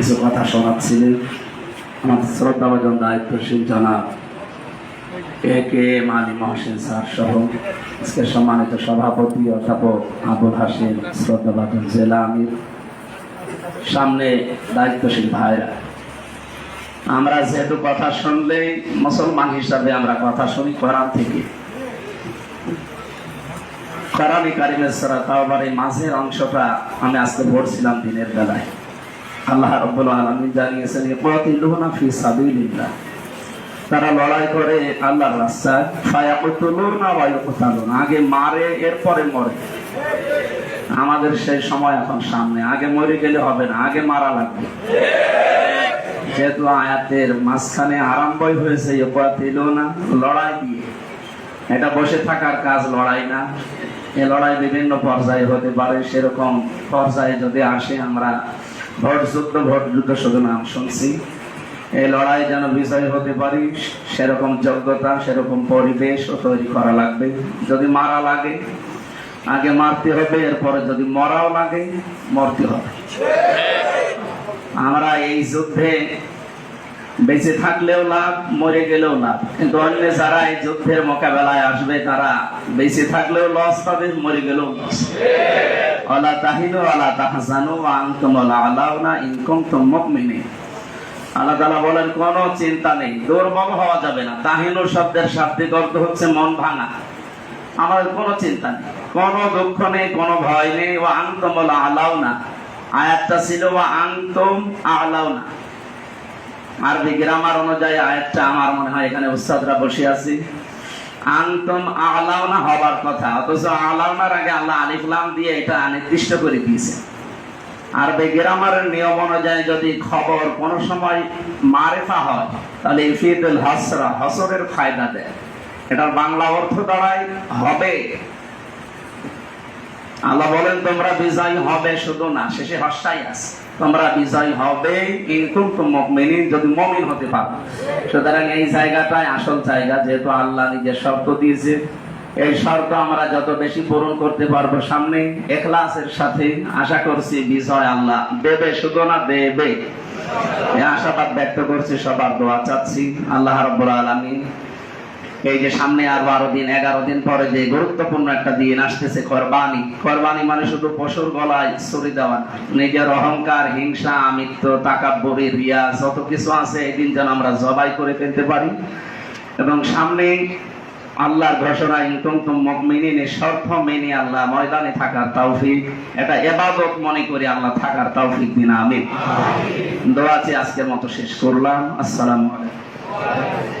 কিছু কথা শোনাচ্ছিলেন আমাদের শ্রদ্ধাভাজন দায়িত্বশীল জনাব K M Ali Mohsin sir সহ আজকে সম্মানিত সভাপতি অধ্যাপক আবুল হাসিন শ্রদ্ধাভাজন জেলা আমির, সামনে দায়িত্বশীল ভাইরা। আমরা যেহেতু কথা শুনলে মুসলমান হিসাবে আমরা কথা শুনি কোরআন থেকে। কোরআনে কারিমের সারা তাওবার মাঝের অংশটা আমি আজকে পড়ছিলাম দিনের বেলায়। আল্লাহ রাব্বুল আলামিন জানিয়েছেন, ইকাতিলুনা ফি সাবিলিল্লাহ। তারা লড়াই করে আল্লাহর রাস্তায় ফায়াকুতুলুনা ওয়া ইউকতালুনা। আগে মারে, এরপরে মরে। আমাদের সেই সময় এখন সামনে। আগে মরে গেলে হবে না, আগে মারা লাগবে। যেহেতু আয়াতের মাঝখানে আরম্ভই হয়েছে, ইকাতিলুনা লড়াই দিয়ে। এটা বসে থাকার কাজ লড়াই না। এ লড়াই বিভিন্ন পর্যায়ে হতে পারে, সেরকম পর্যায়ে যদি আসে, আমরা ভোট যুদ্ধ ভোট যুদ্ধ শুধু নাম শুনছি। এই লড়াই যেন বিজয় হতে পারি, সেরকম যোগ্যতা, সেরকম পরিবেশও তৈরি করা লাগবে। যদি মারা লাগে, আগে মারতে হবে, এরপরে যদি মরাও লাগে, মরতে হবে। আমরা এই যুদ্ধে বেঁচে থাকলেও লাভ, মরে গেলেও লাভ। কিন্তু অন্য যারা এই যুদ্ধের মোকাবেলায় আসবে, তারা বেঁচে থাকলেও লস পাবে, মরে গেলেও লস তাহিনু তাহজানু আলাউনা, ইন কুনতুম মুমিনিন। আল্লাহ তাআলা বলেন, কোনো চিন্তা নেই, দুর্বল হওয়া যাবে না। তাহিনু শব্দের শাব্দিক অর্থ হচ্ছে মন ভাঙা। কোনো চিন্তা নেই, কোনো দুঃখ নেই, কোনো ভয় নেই। ওয়া আনতুম লা আলাউনা, আয়াতটা ছিল ওয়া আনতুম আলাউনা। আরবি গ্রামার অনুযায়ী আয়াতটা আমার মনে হয় এখানে উস্তাদরা বসে আছি। আন্তম আলাউনা হবার কথা। অথচ আলাউনার আগে আল্লাহ আলিফলাম দিয়ে এটা নির্দিষ্ট করে দিয়েছে। আরবি গ্রামারের নিয়ম অনুযায়ী যদি খবর কোন সময় মারেফা হয়, তাহলে ইফিদুল হসরা, হসরের ফায়দা দেয়। এটার বাংলা অর্থ দাঁড়ায় হবে আল্লাহ বলেন, তোমরা বিজয় হবে শুধু না, শেষে হস্যাই আছে। তোমরা বিজয় হবে ইনকুম মুমিনিন, যদি মুমিন হতে পারো। সুতরাং এই জায়গাটাই আসল জায়গা, যেহেতু আল্লাহ নিজের শর্ত দিয়েছে। এই শর্ত আমরা যত বেশি পূরণ করতে পারব সামনে, এখলাসের সাথে আশা করছি বিজয় আল্লাহ দেবে, শুধু না দেবে। আশাবাদ ব্যক্ত করছি, সবার দোয়া চাচ্ছি। আল্লাহ রাব্বুল আলামিন এই যে সামনে আর বারো দিন, এগারো দিন পরে যে গুরুত্বপূর্ণ একটা দিন আসতেছে, কোরবানি। কোরবানি মানে শুধু পশুর গলায় ছুরি দেওয়া নিজের অহংকার, হিংসা, আমিত্ব, তাকাব্বরি রিয়া যত কিছু আছে এই দিন যেন আমরা জবাই করে ফেলতে পারি। এবং সামনে আল্লাহর ঘোষণা ইনকুম তুম মুমিনিন শর্ত মেনে আল্লাহ ময়দানে থাকার তৌফিক, এটা এবাদত মনে করে আল্লাহ থাকার তৌফিক দিন, আমিন। দোয়া আজকের মতো শেষ করলাম। আসসালামু আলাইকুম।